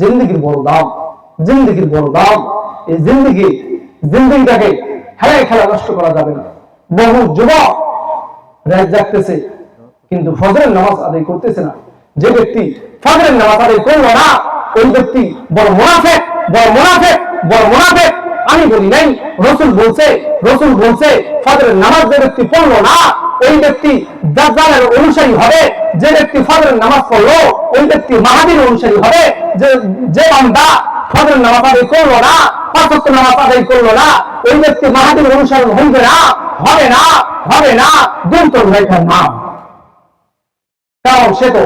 জিন্দগির বড় দাম, জিন্দগির বড় দাম। এই জিন্দগি, জিন্দগিটাকে খেলায় খেলা নষ্ট করা যাবে না। বহু যুবক রাত জাগতেছে, কিন্তু ফজরের নামাজ আদায় করতেছে না। যে ব্যক্তি ফজরের নামাজ আদায় করল না, ওই ব্যক্তি বড় মুনাফেক বড় মুনাফেক বড় মুনাফেক। আমি বলি নাই, রসুল বলছে রসুল বলছে, ফজরের নামাজ যে ব্যক্তি পড়ল না, ওই ব্যক্তি দাজ্জালের অনুসারী হবে। যে ব্যক্তি ফজরের নামাজ পড়ল, ওই ব্যক্তি মাহাদির অনুসারী হবে। যে বান্দা ফজরের নামাজ আদায় করল না পাঁচ ওয়াক্ত নামাজ আদায় করল না, ওই ব্যক্তি মাহাদির অনুসরণ হইবে না, হবে না হবে না এটার নাম। কারণ সে তো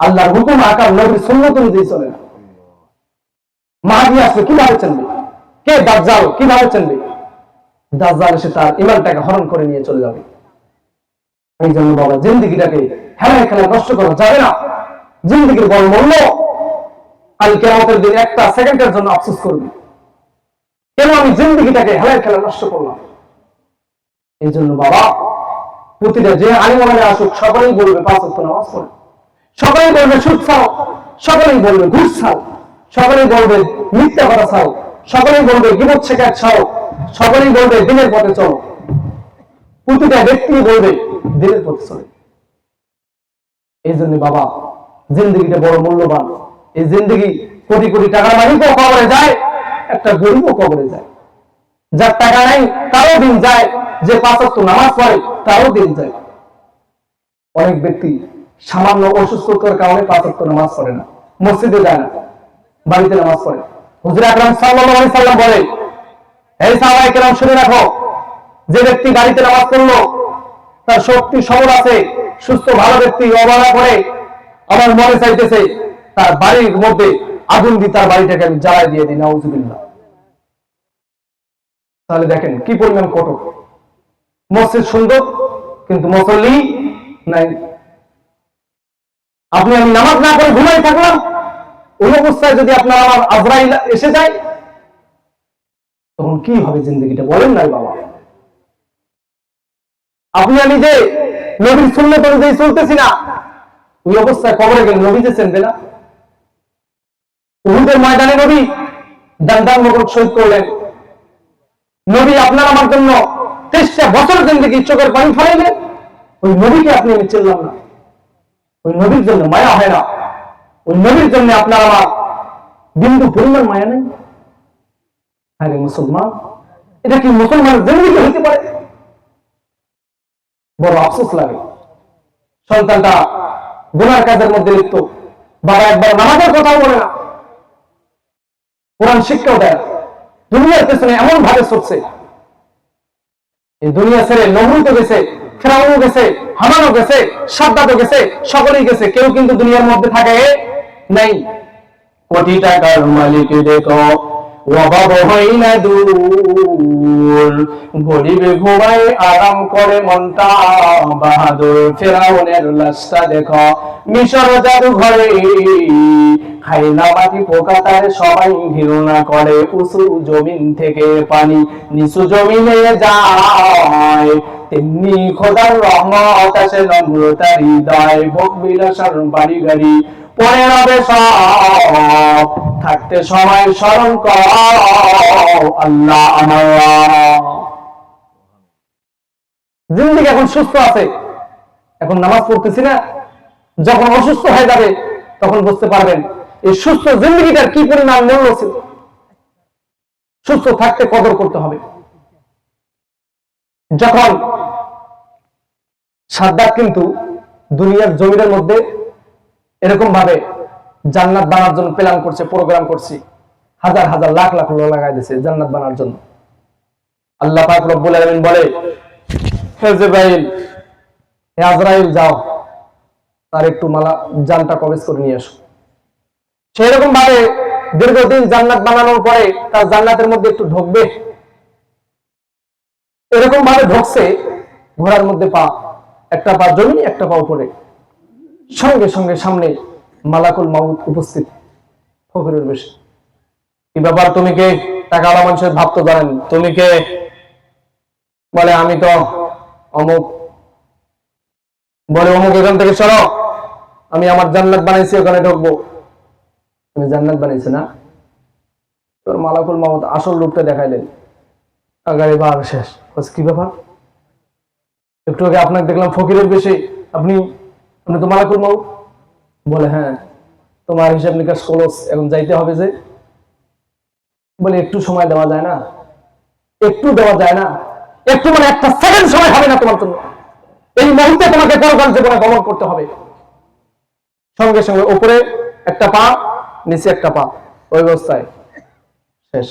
আল্লাহর হুকুম আকার নবীর সুন্নত অনুযায়ী চলে না। মাহাদি আসবে কীভাবে কে দাজ্জাল কীভাবে দাজ্জাল এসে তার ইমানটাকে হরণ করে নিয়ে চলে যাবে। এই জন্য বাবা, জিন্দিগিটাকে হেলায় খেলা নষ্ট করা যাবে না। জিন্দিগির বড় মূল্য কাল কেমতের দিন একটা সেকেন্ডের জন্য আফসোস করবে। কেন আমি জিন্দিগিটাকে হেলায় খেলা নষ্ট করলাম? এই জন্য বাবা, প্রতিটা যে আলিমানে আসুক সকলেই বলবে পাঁচ নামাজ পড়ে। সকলেই বলবে সুদ ছাও সকলেই বলবে ঘুষ ছাও সকলেই বলবে মিথ্যা কথা ছাও সকলেই বলবে গিবত শেখার ছাও সকলেই বলবে দিনের পথে চলো। প্রতিটা ব্যক্তি বলবে দিনের পথে চলে। এই জন্য বাবা, জিন্দগিটা বড় মূল্যবান। এই জিন্দগি কোটি কোটি টাকার মালিকও কবরে যায়, একটা গরিবও কবরে যায়। যার টাকা নাই, তারও দিন যায়, যে পাঁচত্ব নামাজ পড়ে, তারও দিন যায়। অনেক ব্যক্তি সামান্য অসুস্থতার কারণে পাঁচত্ব নামাজ পড়ে না, মসজিদে যায় না, বাড়িতে নামাজ পড়ে। হুজুর আকরাম সাল্লাল্লাহু সাল্লাম বলে, এই সাহাবায়ে কেরাম শুনে রাখো, যে ব্যক্তি বাড়িতে নামাজ পড়ল, তার শক্তি সবল আছে, সুস্থ, ভালো ব্যক্তি, অবহেলা করে, আমার মনে চাইতেছে তার বাড়ির মধ্যে আগুন দিয়ে তার বাড়িটাকে আমি জ্বালাই দিয়ে দিই, নাউজুবিল্লাহ। তাহলে দেখেন কি পরিমাণ কটক মসজিদ সুন্দর, কিন্তু মুসল্লি নাই। আপনি আমি নামাজ না করে ঘুমাই থাকলাম, ওই অবস্থায় যদি আপনার আমার আজরাইল এসে যায়, তখন কি হবে জিন্দগিটা? বলেন নাই বাবা। আপনি আমি যে নবীর সুন্নত অনুযায়ী চলতেছি না, ওই অবস্থায় কবরে গেলে নবী যে চেনবে না? উহুদের ময়দানে নবী দান দান মোবারক শহীদ করলেন। নবী আপনার আমার জন্য তেইশটা বছর জিন্দগি চোখের পানি ফেলাইলেন ওই নবীকে আপনি আমি চিনলাম না। ওই নবীর জন্য মায়া হয় না। ওই নবীর জন্য আপনার আমার বিন্দু পরিমাণ মায়া নেই। হ্যাঁ রে মুসলমান, এটা কি মুসলমানের জিন্দগি হইতে পারে? বড় আফসোস লাগে। সন্তানটা গুনার কাজের মধ্যে লিপ্ত, বাবা একবার নামাজের কথাও বলে না। কোরআন শিক্ষাও দেয়। দুনিয়ার পেছনে এমন ভাবে চলছে এই দুনিয়া ছেড়ে নবরুতো গেছে, ফেরাউনও গেছে, হামানও গেছে সাদ্দাতও গেছে, সকলেই গেছে। কেউ কিন্তু দুনিয়ার মধ্যে থাকে নাই। কোটি টাকার মালিক দেখো অভাব হয় না দূর। গরিবে ঘুমায় আরাম করে মনটা। বাহাদুর ফেরাউনের লাশটা দেখো, মিশর জাদু ঘরে খাই না পোকা তার সবাই ঘৃণা করে, উঁচু জমিন থেকে পানি, নিচু জমিনে যায়। তেমনি খোদার নম্রতার হৃদয়, ভোগ বাড়ি গাড়ি পরে হবে সব। থাকতে সময় স্মরণ কর, আল্লাহ আমার জিন্দিগি এখন সুস্থ আছে। এখন নামাজ পড়তেছি না। যখন অসুস্থ হয়ে যাবে, তখন বুঝতে পারবেন এই সুস্থ জিন্দগিটার কি পরিমাণ মূল্য ছিল? সুস্থ থাকতে কদর করতে হবে। যখন সাদ্দাত কিন্তু দুনিয়ার জমিনের মধ্যে এরকম ভাবে জান্নাত বানার জন্য প্ল্যান করছে প্রোগ্রাম করছি, হাজার হাজার লাখ লাখ লাগাই দিয়েছে জান্নাত বানার জন্য। আল্লাহ পাক রব্বুল আলামিন বলে, হে জিবরাইল, হে আজরাইল, যাও। তার একটু মালা, জানটা কবেজ করে নিয়ে আসো। সেরকম ভাবে দীর্ঘদিন জান্নাত বানানোর পরে তার জান্নাতের মধ্যে একটু ঢুকবে। এরকম ভাবে ঢুকছে, ঘোড়ার মধ্যে পা, একটা পা জমি একটা পা উপরে। সঙ্গে সঙ্গে সামনে মালাকুল মাউত উপস্থিত ফকরের বেশি। কি ব্যাপার, তুমি কে? টাকা আলা মানুষের ভাব তো জানেন। তুমি কে? বলে, আমি তো অমুক। বলে, অমুক, এখান থেকে সরো। আমি আমার জান্নাত বানাইছি, ওখানে ঢুকবো। তুমি জান্নাত বানিয়েছে না তোর মালাকুল মাহমুদ আসল রূপটা দেখাইলেন। আগারে বার শেষ। কি ব্যাপার? একটু আগে আপনাকে দেখলাম ফকিরের বেশে। আপনি আপনি তো মালাকুল মাহমুদ বলে হ্যাঁ তোমার হিসাব নিকাশ খোলস, এখন যাইতে হবে যে। বলে, একটু সময় দেওয়া যায় না। একটু দেওয়া যায় না। একটু মানে একটা সেকেন্ড সময় হবে না তোমার জন্য। এই মুহূর্তে তোমাকে পরকাল জীবনে গমন করতে হবে। সঙ্গে সঙ্গে উপরে একটা পা নিচে একটা পা, ওই অবস্থায়। শেষ।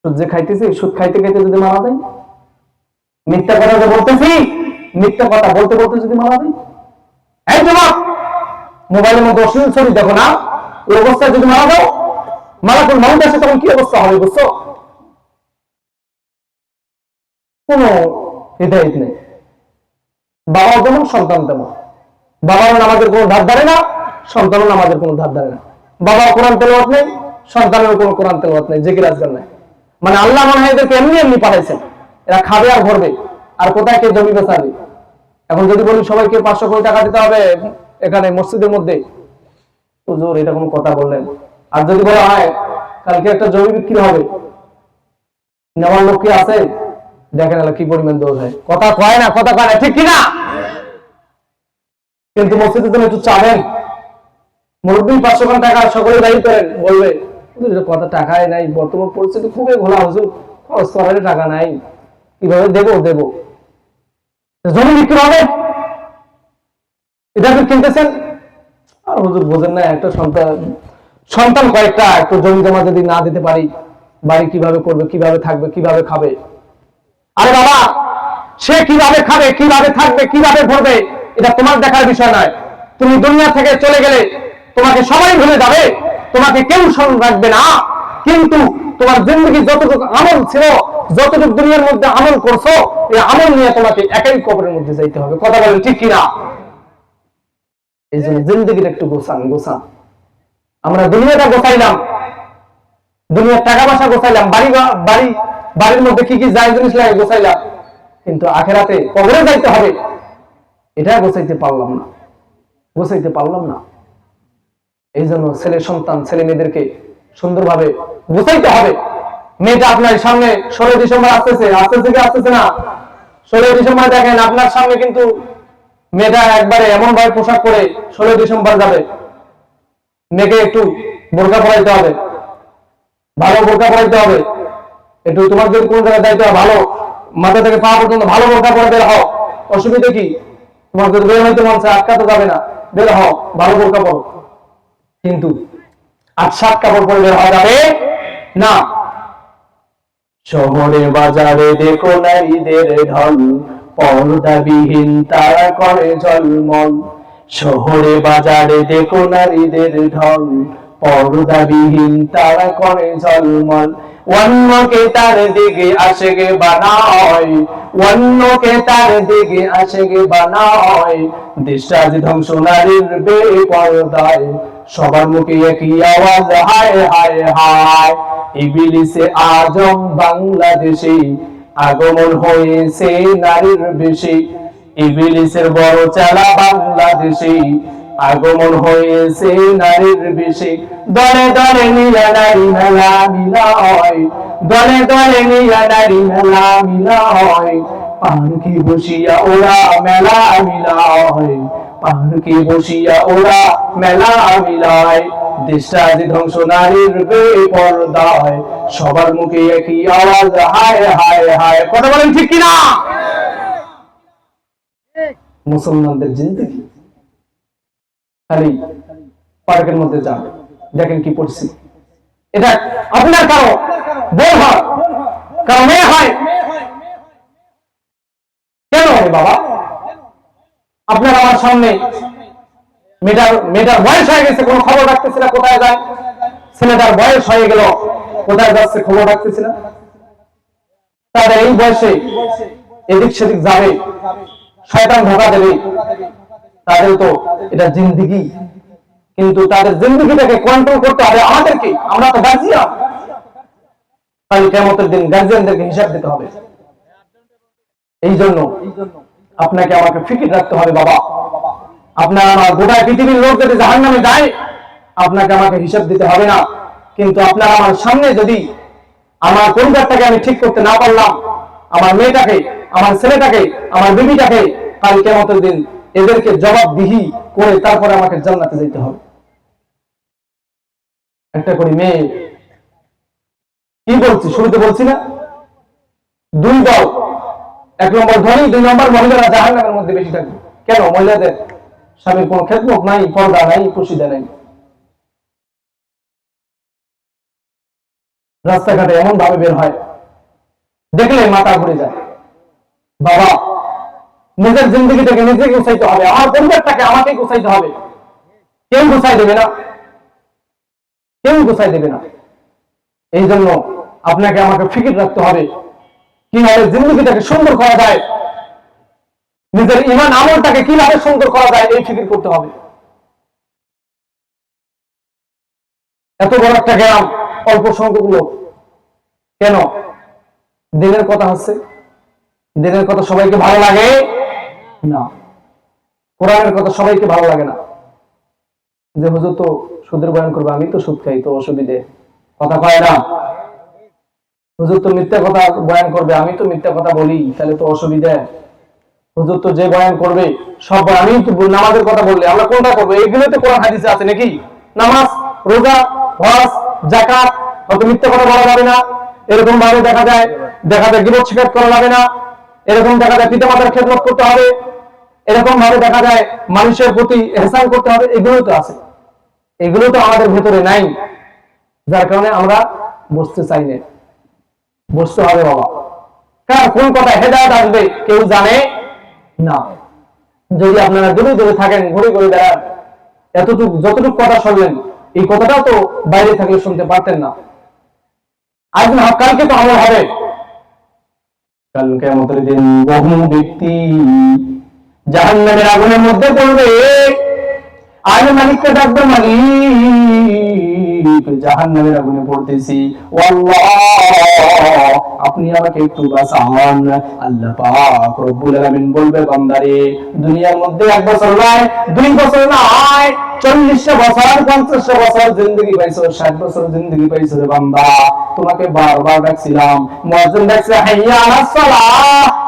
সুদ যে খাইতেছি, সুদ খাইতে খাইতে যদি মারা যায়? মিথ্যা কথা যে বলতেছি, মিথ্যা কথা বলতে বলতে যদি মারা যায়? এই তোমার মোবাইলের মধ্যে অশ্লীল ছবি দেখো না এই অবস্থায় যদি মারা যাও মারাকুল মাউন্ট আসে তখন কি অবস্থা হবে বুঝছ? কোন হৃদায়ত নেই। বাবা যেমন সন্তান তেমন। বাবাও নামাজের কোনো ধার ধারে না সন্তানও নামাজের কোনো ধার ধারে না। বাবা কোরআন তেলাওয়াত নেই সন্তানের কোনো কোরআন তেলাওয়াত নেই, জিকির আজগার নাই। মানে আল্লাহ মনে হয় এমনি এমনি পাঠাইছেন। এরা খাবে আর ভরবে। আর কোথায় কে জমি বেচাবে এখন যদি বলি সবাইকে পাঁচশো কোটি টাকা দিতে হবে, এখানে মসজিদের মধ্যে। হুজুর, এটা কোনো কথা বললেন? আর যদি বলা হয়, কালকে একটা জমি বিক্রি হবে। নেওয়ার লোক কি আছে? দেখেন কি পরিমাণ দোষ হয়। কথা কয় না, কথা কয় না, ঠিক কিনা? কিন্তু মসজিদের জন্য একটু চাবেন। মুরব্বী পাঁচশো টাকা সকলে দায়ী করেন, বলবে। কত টাকাই নাই, বর্তমান পরিস্থিতি খুবই ঘোলা, হুজুর। খরচ টাকা নাই। কীভাবে দেবো দেবো। জমি বিক্রি হবে? এটা আপনি কিনতেছেন? আর হুজুর, বোঝেন না, একটা সন্তান সন্তান কয়েকটা, একটু জমি জমা যদি না দিতে পারি, বাড়ি কীভাবে করবে, কীভাবে থাকবে, কীভাবে খাবে? আরে বাবা, সে কীভাবে খাবে, কীভাবে থাকবে, কীভাবে ভরবে, এটা তোমার দেখার বিষয় নয়। তুমি দুনিয়া থেকে চলে গেলে তোমাকে সবাই ভুলে যাবে। তোমাকে কেউ স্মরণ রাখবে না। কিন্তু তোমার জিন্দগি যতটুকু আমল ছিল, যতটুকু দুনিয়ার মধ্যে আমল করছ, এই আমল নিয়ে তোমাকে একাই কবরের মধ্যে যাইতে হবে। কথা বলেন ঠিক কিনা? এই জন্য জিন্দগির একটু গোছান গোছান। আমরা দুনিয়াটা গোছাইলাম। দুনিয়ার টাকা পয়সা গোছাইলাম, বাড়ি বাড়ি, বাড়ির মধ্যে কি কি যায় জিনিস লাগে গোছাইলাম। কিন্তু আখেরাতে কবরে যাইতে হবে। এটা গোছাইতে পারলাম না। গোছাইতে পারলাম না। এই জন্য ছেলে সন্তান, ছেলে মেয়েদেরকে সুন্দরভাবে গোছাইতে হবে। মেয়েটা আপনার সামনে ষোলো ডিসেম্বর আসতেছে আসতেছে কি আসতেছে না? ষোলো ডিসেম্বর দেখেন, আপনার সামনে কিন্তু মেয়েটা একবারে এমন ভাবে পোশাক পরে ষোলো ডিসেম্বর যাবে। মেয়েকে একটু বোরকা পরাইতে হবে। ভালো বোরকা পরাইতে হবে। একটু তোমার যদি কোন জায়গায় দায়িত্ব ভালো, মাথা থেকে পা পর্যন্ত ভালো বোরকা পরে বের হও। অসুবিধা কি? তোমার যদি বের হইতে মন চায়, আটকাতে যাবে না। বের হও, ভালো বোরকা পরো। কিন্তু সাত কাপড় পরে বের হওয়া যাবে না। শহরে বাজারে দেখো নারীদের ঢল পর্দাবিহীন তারা করে জলমল শহরে বাজারে দেখো নারীদের ঢল পর্দাবিহীন তারা করে জলমল অন্যকে তার দিকে আসে গে বানায়, অন্যকে তার দিকে আসে গে বানায় দেশটাজ ধ্বংস, নারীর বেপরদায় সবার মুখে একই আওয়াজ, হায় হায় হায়। ইবিলিসে আজম বাংলাদেশে, আগমন হয়েছে নারীর বেশি। ইবিলিসের বড় চালা বাংলাদেশে, আগমন হয়েছে নারীর বেশি। দলে দলে নীলা নারী মেলা মিলা হয়। দলে দলে নীলা নারী মেলা মিলা হয়। পাখি বসিয়া ওরা মেলা মিলা বসিয়া ওরা মেলা মিলায়। ধ্বংস নারীর বেপরদায় সবার মুখে একই আওয়াজ, হায় হায় হায়। কথা বলেন ঠিক কিনা? মুসলমানদের জিন্দগি। খালি পার্কের মধ্যে যান। দেখেন কি পরিস্থিতি এটা আপনার কারও? বই হয়। কারও মেয়ে হয়। কেন হয় বাবা? আমার সামনে মেয়েটার মেয়েটার বয়স হয়ে গেছে, কোনো খবর রাখতেছে না, কোথায় যায়? ছেলেটার বয়স হয়ে গেল, কোথায় যাচ্ছে খবর রাখতেছে না। তাদের এই বয়সে এদিক সেদিক যাবে, শয়তান ধোকা দেবে। তাদের তো এটা জিন্দিগি। কিন্তু তাদের জিন্দিগিটাকে কন্ট্রোল করতে হবে আমাদেরকে, আমরা তো গার্জিয়ান। কাল কেমতের দিন গার্জিয়ানদেরকে হিসাব দিতে হবে। এই জন্য আপনাকে আমাকে ফিকির রাখতে হবে, বাবা। আপনার আমার গোটা পৃথিবীর লোক যদি জাহান নামে যায়, আপনাকে আমাকে হিসাব দিতে হবে না। কিন্তু আপনার আমার সামনে যদি আমার পরিবারটাকে আমি ঠিক করতে না পারলাম, আমার মেয়েটাকে, আমার ছেলেটাকে, আমার বিবিটাকে কাল কেমতের দিন এদেরকে জবাবদিহি করে তারপরে আমাকে জান্নাতে যেতে হবে। একটা করে মেয়ে কি বলছি? শুরুতে বলছি না? দুই দল, এক নম্বর ধনী, দুই নম্বর মহিলারা জাহান নামের মধ্যে বেশি থাকবে। কেন? মহিলাদের স্বামীর কোন খেদমত নাই, পর্দা নাই পুষিদা নাই। রাস্তাঘাটে এমন ভাবে বের হয়, দেখলে মাথা ঘুরে যায়। বাবা, নিজের জিন্দগিটাকে নিজে গুছাইতে হবে, আমার পরিবারটাকে আমাকে গুছাইতে হবে। কেউ গুছাই দেবে না। কেউ গুছাই দেবে না। এই জন্য আপনাকে আমাকে ফিকির রাখতে হবে। কীভাবে জিন্দগিটাকে সুন্দর করা যায় নিজের ইমান আমলটাকে কীভাবে সুন্দর করা যায় এই ফিকির করতে হবে। এত বড় একটা গ্রাম, অল্প সংখ্যক লোক। কেন? দিনের কথা হচ্ছে, দিনের কথা সবাইকে ভালো লাগে? না। কোরআনের কথা সবাইকে ভালো লাগে না। যে হুজুর তো সুদের বয়ান করবে, আমি তো সুদ খাই, তো অসুবিধে। কথা কয় না? হুজুর তো মিথ্যা কথা বয়ান করবে, আমি তো মিথ্যা কথা বলি, তাহলে তো অসুবিধা। হুজুর যে বয়ান করবে, সব আমি নামাজের কথা বললে, আমরা কোনটা করব? এগুলো তো কোরআন হাদিসে আছে নাকি? নামাজ, রোজা, হজ জাকাত অত মিথ্যা কথা বলা যাবে না। এরকম ভাবে দেখা যায় দেখা যায় গিবত শিকার করা যাবে না। এরকম দেখা যায় পিতা মাতার খেদমত করতে হবে। এরকম ভাবে দেখা যায় মানুষের প্রতি এহসান করতে হবে। এগুলো তো আছে। এগুলো তো আমাদের ভেতরে নাই। যার কারণে আমরা বসতে চাই না। বসতে হবে বাবা। কার কোন কথা হেদায়ত আসবে, কেউ জানে? না। যদি আপনারা দূরে দূরে থাকেন, ঘুরে ঘুরে বেড়ান, এতটুকু যতটুকু কথা শুনলেন, এই কথাটাও তো বাইরে থাকলে শুনতে পারতেন না। আজ না কালকে তো আমল হবে। কালকে আমাদের দিন বহু ব্যক্তি জাহান্নামের আগুনের মধ্যে পড়বে। আর মালিককে ডাকবে মালিক। জাহান্নামের আগুনে পড়তেছি। আপনি আমাকে একটু বাঁচান। আল্লাহ পাক রব্বুল আলামিন বলবে, বান্দারে, দুনিয়ার মধ্যে এক বছর নয়, দুই বছর নয় চল্লিশটা বছর পঞ্চাশটা বছর জিন্দগি পাইছো, ষাট বছর জিন্দগি পাইছো রে তোমাকে বারবার ডাকছিলাম, মুয়াজ্জিন ডাকছে, হাইয়া আলাস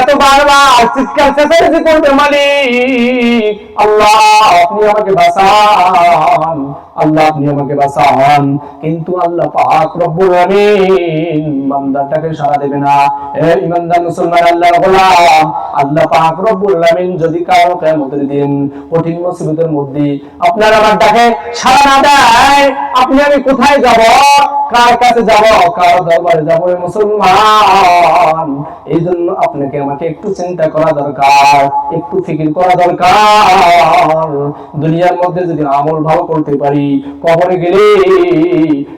এত বারবার চেঁচামেচি করবে মালিক, আল্লাহ আপনি আমাকে বাঁচান, আল্লাহ আপনি আমাকে বাঁচান। কিন্তু আল্লাহ পাক রব্বুল আলামিন বান্দাটাকে সাড়া দেবে না। হে ইমানদার মুসলমান, আল্লাহর গোলাম, আল্লাহ পাক রব্বুল আলামিন যদি কারও কিয়ামতের দিন কঠিন মুসিবতের মধ্যে আপনার আমার ডাকে সাড়া না দেয়, আপনি আমি কোথায় যাব? কার কাছে যাব? কার দরবারে যাব মুসলমান? এই জন্য আপনাকে আমাকে একটু চিন্তা করা দরকার, একটু ফিকির করা দরকার। দুনিয়ার মধ্যে যদি আমল ভালো করতে পারি, কবরে গেলে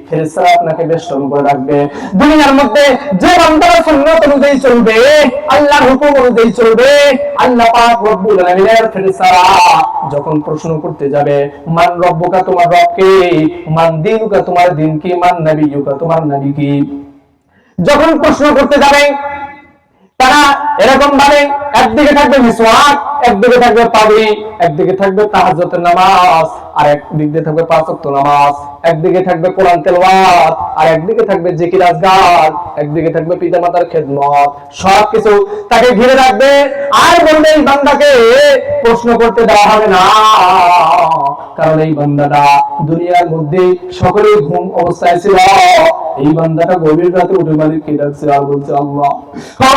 ফেরেশতারা আপনাকে বেষ্টন করে রাখবে দুনিয়ার মধ্যে যে বান্দারা সুন্নাত অনুযায়ী চলবে, আল্লাহর হুকুম অনুযায়ী চলবে, আল্লাহ পাক রব্বুল আলামিনের ফেরেশতারা যখন প্রশ্ন করতে যাবে, মান রব্বুকা তোমার রবকে? মান দিনুকা তোমার দিন কি মান নবিয়ুকা তোমার নবী কি যখন প্রশ্ন করতে যাবে এরকম ভাবে একদিকে থাকবে মিসওয়াক, একদিকে থাকবে পাগড়ি, একদিকে থাকবে তাহাজ্জুদের নামাজ, আর একদিক দিয়ে থাকবে পাঁচ ওয়াক্ত নামাজ। একদিকে থাকবে কোরআন তেলাওয়াত, আর একদিকে থাকবে জিকির আজগার, একদিকে থাকবে পিতামাতার খেদমত। সব কিছু তাকে ঘিরে রাখবে, আর বলবে, এই বান্দাকে প্রশ্ন করতে দেওয়া হবে না। কারণ এই বান্দাটা দুনিয়ার মধ্যে সকলেই ঘুম অবস্থায় ছিল। এই বান্দাটা গভীর রাতে উঠে মালিক কে ডাকছে, আর বলছে, আল্লাহ। ও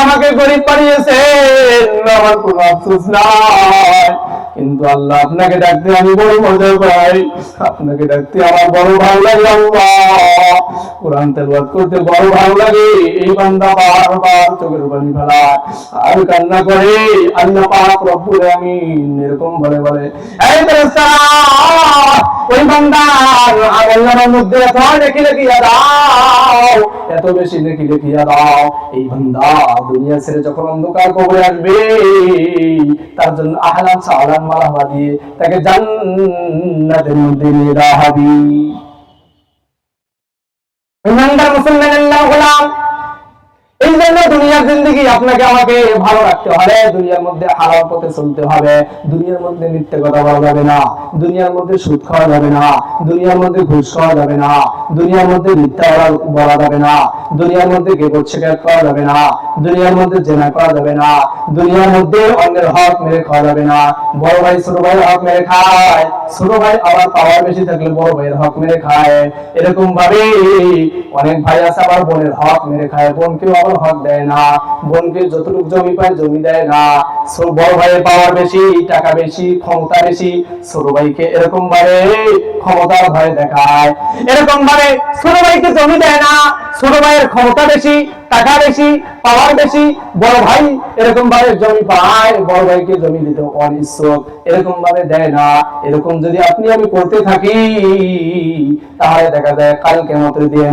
আমাকে গরিব বানিয়েছেন আমার কোনো আফসোস নাই। কিন্তু আল্লাহ আপনাকে ডাকতে আমি বড় মজা পাই আপনাকে ডাকতে আমার বড় ভালো লাগে কোরআন তেলাওয়াত করতে বড় ভালো লাগে। এই বান্দা বারবার চোখের পানি ফেলায় আর কান্না করে। আল্লাহ পাক রব্বুল আমিন এরকম বলে বলে, এই ওই বান্দার আমলের মধ্যে এত রেখে রেখিয়া দাও। এত বেশি রেখে রেখিয়া দাও। এই বান্দা দুনিয়া ছেড়ে যখন অন্ধকার কবরে আসবে, তার জন্য আহলান সাহলান মালাহা দিয়ে তাকে জান্নাতের মধ্যে নিয়ে দেওয়া হবে। ইমানদার মুসলমানের নাম গোলাম। জন্য দুনিয়ার জিন্দগি আপনাকে আমাকে ভালো রাখতে হবে। দুনিয়ার মধ্যে হালাল পথে চলতে হবে। দুনিয়ার মধ্যে মিথ্যে কথা বলা যাবে না। দুনিয়ার মধ্যে সুদ খাওয়া যাবে না। দুনিয়ার মধ্যে ঘুষ খাওয়া যাবে না। দুনিয়ার মধ্যে মিথ্যা বলা- যাবে না। দুনিয়ার মধ্যে গেবর শেখার করা যাবে না। দুনিয়ার মধ্যে জেনা করা যাবে না। দুনিয়ার মধ্যে অন্যের হক মেরে খাওয়া যাবে না। বড় ভাই, ছোট ভাইয়ের হক মেরে খায়। ছোট ভাই আবার পাওয়ার বেশি থাকলে বড় ভাইয়ের হক মেরে খায়। এরকম ভাবে অনেক ভাই আছে আবার বোনের হক মেরে খায়। বোনকেও আবার হক দেয় না। বোনকে যতটুকু জমি পায় জমি দেয় না। বড় ভাইয়ের পাওয়ার বেশি, টাকা বেশি, ক্ষমতা বেশি। ছোট ভাইকে এরকম ভাবে ক্ষমতার ভয় দেখায়। এরকম ভাবে ছোট ভাইকে জমি দেয় না। ছোট ভাইয়ের ক্ষমতা বেশি টাকা বেশি, পাওয়ার বেশি, বড় ভাই এরকম ভাবে জমি পায়, বড় ভাইকে জমি দিতে অনিচ্ছুক, এরকম ভাবে দেয় না। এরকম যদি আপনি আমি করতে থাকি, তাহলে দেখা যায় কাল কেমতের দিয়ে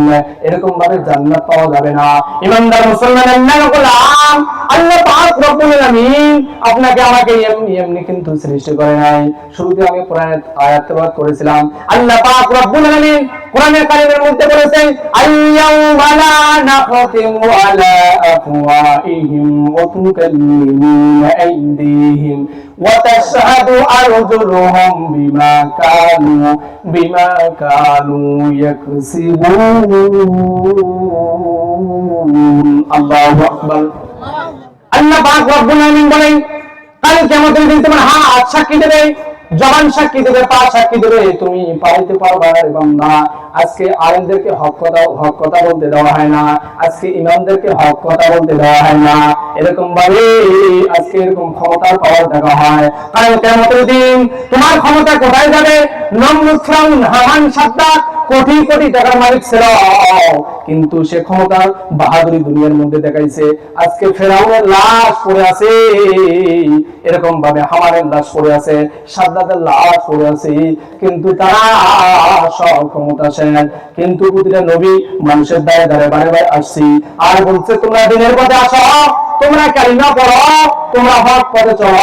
এরকম ভাবে জান্নাত পাওয়া যাবে না। ইমানদার মুসলমানের নাম গোলাম আল্লাহ পাক রব্বুল আলামিন আপনাকে আমাকে এমনি এমনি কিন্তু সৃষ্টি করে নাই। শুরুতে আমি আয়াত তেলাওয়াত করেছিলাম। আল্লাহ পাক রব্বুল আলামিন কোরআনের কারিমের মধ্যে বলেছেন ওয়া আইদিহিম ওয়া তাশহাদু আরজুলুহুম বিমা কানু বিমা কানু ইয়াকসিবুন। আল্লাহু আকবার। আল্লাহ পাক রব্বুল আলামিন বলেন, কাল কিয়ামতের দিন তোমার হাত সাক্ষী দেবে, জবান সাক্ষী দেবে, পা সাক্ষী দেবে, তুমি পাইতে পারবা রে বান্দা। আজকে আলেমদেরকে হক কথা হক কথা বলতে দেওয়া হয় না। আজকে ইমামদেরকে হক কথা বলতে দেওয়া হয় না। এরকম ভাবে আজকে এরকম ক্ষমতার পাওয়ার দেখা হয়। কারণ কিয়ামতের দিন তোমার ক্ষমতা কোথায় যাবে? ফিরাউন, হামান সাদ্দাত কোটি কোটি টাকার মালিক ছিল। কিন্তু সে ক্ষমতার বাহাদুরি দুনিয়ার মধ্যে দেখাইছে। আজকে ফেরাউনের লাশ পড়ে আছে। এরকম ভাবে হামারের লাশ পড়ে আছে সাদ্দাতের লাশ পড়ে আছে। কিন্তু তারা সব ক্ষমতাসীন। কিন্তু প্রতিটা নবী মানুষের দায়ে দাঁড়ে বারে বারে আসছি। আর বলছে, তোমরা দিনের পথে আসো। তোমরা কালিমা পড়ো, তোমরা হক পথে চলো।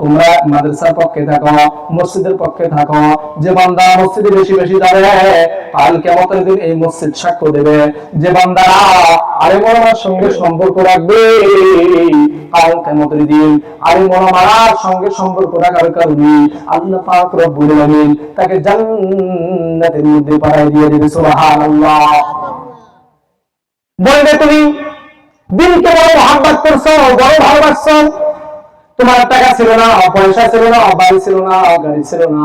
তোমরা মাদ্রাসার পক্ষে থাকো, মসজিদের পক্ষে থাকো। যে বান্দা মসজিদে বেশি বেশি যাবে, কাল কেমতের দিন এই মসজিদ সাক্ষ্য দেবে। যে বান্দারা আরে মোলামার সঙ্গে সম্পর্ক রাখবে, কাল কেমতের দিন আরে মোলামার সঙ্গে সম্পর্ক রাখার কারণে আল্লাহ পাক রব্বুল আলামিন তাকে জান্নাতের মধ্যে পাঠিয়ে দিয়ে দেবে, সুবহানাল্লাহ। বলবে তুমি দিনকে বড় মহাব্বত করছ, বড় ভালোবাসছো। তোমার টাকা ছিল না পয়সা ছিল না বাড়ি ছিল না গাড়ি ছিল না।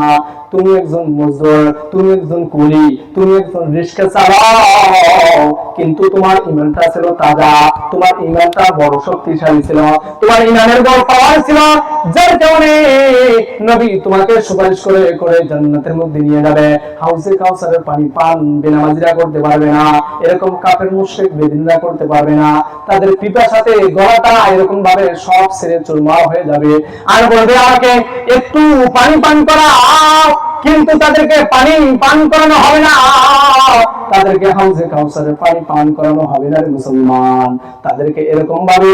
তুমি একজন মজদুর তুমি একজন কুলি, তুমি একজন রিক্সা চালাও কিন্তু তোমার ইমানটা ছিল তাজা, তোমার ইমানটা বড় শক্তিশালী ছিল, তোমার ইমানের বড় পাওয়ার ছিল, যার কারণে নবী তোমাকে সুপারিশ করে করে জান্নাতের মধ্যে নিয়ে যাবে। হাউসে কাউসারের পানি পান, বেনামাজিরা করতে পারবে না, এরকম কাপের মুশরিক বেদিনরা করতে পারবে না। তাদের পিপাসাতে গলাটা এরকম ভাবে সব ছেড়ে চুরমার হয়ে যাবে। আর বলবে আমাকে, একটু পানি পান করা কিন্তু তাদেরকে পানি পান করানো হবে না। তাদেরকে হাউসে কাউসারের পানি পান করানো হবে না রে মুসলমান। তাদেরকে এরকম ভাবে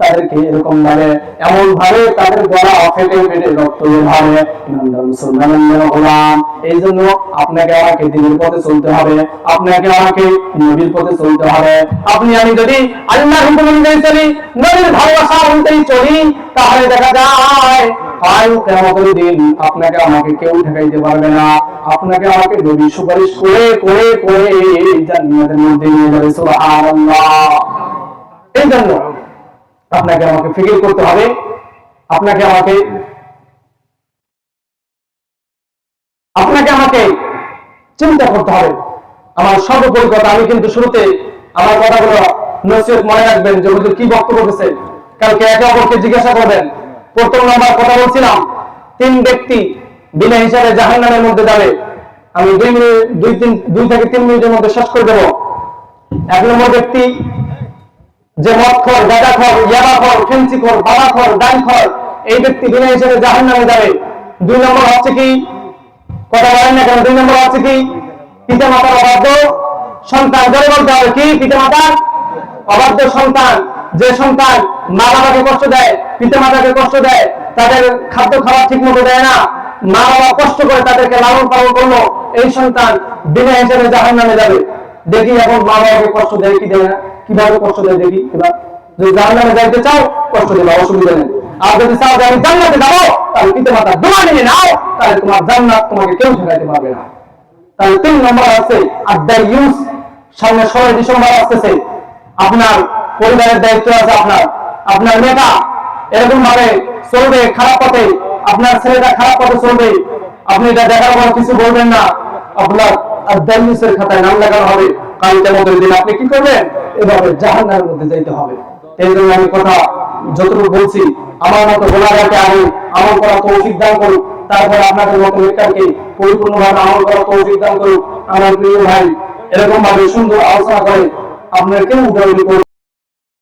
তাদেরকে এরকম ভাবে এমন ভাবে তাদের গলা ফেটে ফেটে রক্ত হবে। মুসলমানের গোলাম এই জন্য আপনাকে আমাকে দিনের পথে চলতে হবে। আপনাকে আমাকে নবীর পথে চলতে হবে। আপনি, আমি যদি অনুযায়ী চলি, নবীর ভালোবাসা অনুযায়ী চলি, তাহলে দেখা যায় কেমতের দিন আপনাকে আমাকে কেউ ঠেকাইতে পারবে না। আপনাকে আমাকে নবী সুপারিশ করে করে করে জান্নাতের মধ্যে নিয়ে যাবে। সুবহানাল্লাহ। এই জন্য আপনাকে আমাকে ফিকির করতে হবে। আপনাকে আমাকে আপনাকে আমাকে চিন্তা করতে হবে। আমার সর্বোপরি কথা, আমি কিন্তু শুরুতে আমার কথাগুলো নসিহত মনে রাখবেন যে কি বক্তব্য দিচ্ছে কালকে একে অপরকে জিজ্ঞাসা করবেন। প্রথম নাম্বার কথা বলছিলাম, তিন ব্যক্তি বিনা হিসাবে জাহান নামের মধ্যে যাবে। আমি দুই মিনিট, দুই তিন, দুই থেকে তিন মিনিটের মধ্যে শেষ করে দেবো। এক নম্বর ব্যক্তি, যে মদখর গাঁজাখর ইয়াবাখর ফেন্সিখর বাবাখর ডাইখর এই ব্যক্তি বিনা হিসেবে জাহান নামে যাবে। দুই নম্বর হচ্ছে কি? কথা বলেন না কেন? দুই নম্বর আছে কি? পিতা মাতার অবাধ্য সন্তান। ধরে বলতে হবে কি? পিতা মাতার অবাধ্য সন্তান। যে সন্তান মা বাবাকে কষ্ট দেয় পিতা মাতাকে কষ্ট দেয়, তাদের খাদ্য খাবার ঠিক মতো দেয় না। মা বাবা কষ্ট করে তাদেরকে লালন পালন করল, এই সন্তান বিনা হিসেবে জাহান নামে যাবে। দেখি এখন মা বাবাকে কষ্ট দেয় কি দেয় না? কীভাবে কষ্ট দেয় দেখি এবার। যদি জাহান নামে যাইতে চাও, কষ্ট দেবে, অসুবিধা নেই। আর যদি চাও যে আমি জান্নাতে যাব, তাহলে পিতা মাতা দোয়া নিয়ে নাও, তাহলে তোমার জান্নাত তোমাকে কেউ ঠেকাইতে পারবে না। তাহলে তিন নম্বর আছে, আড্ডা ইউজ সামনে ষোলোই ডিসেম্বর আসতেছে। আপনার পরিবারের দায়িত্ব আছে আপনার। আপনার মেয়েটা এরকম ভাবে চলবে খারাপ পথে। আপনার ছেলেটা খারাপ পথে চলবে আপনি এটা দেখার পর কিছু বলবেন না। আপনার খাতায় নাম লেখানো হবে। দিন আপনি কি করবেন? এভাবে জাহান্নামের মধ্যে যাইতে হবে। এই জন্য আমি কথা যতটুকু বলছি, আমার মতো গোলাঘাটে আমি আমল করা তৌফিক দান করুক। তারপরে আপনাদের মতো নেতাকে পরিপূর্ণভাবে আমল করা তৌফিক দান করুক। আমার প্রিয় ভাই এরকম ভাবে সুন্দর আলোচনা করে আপনার কেউ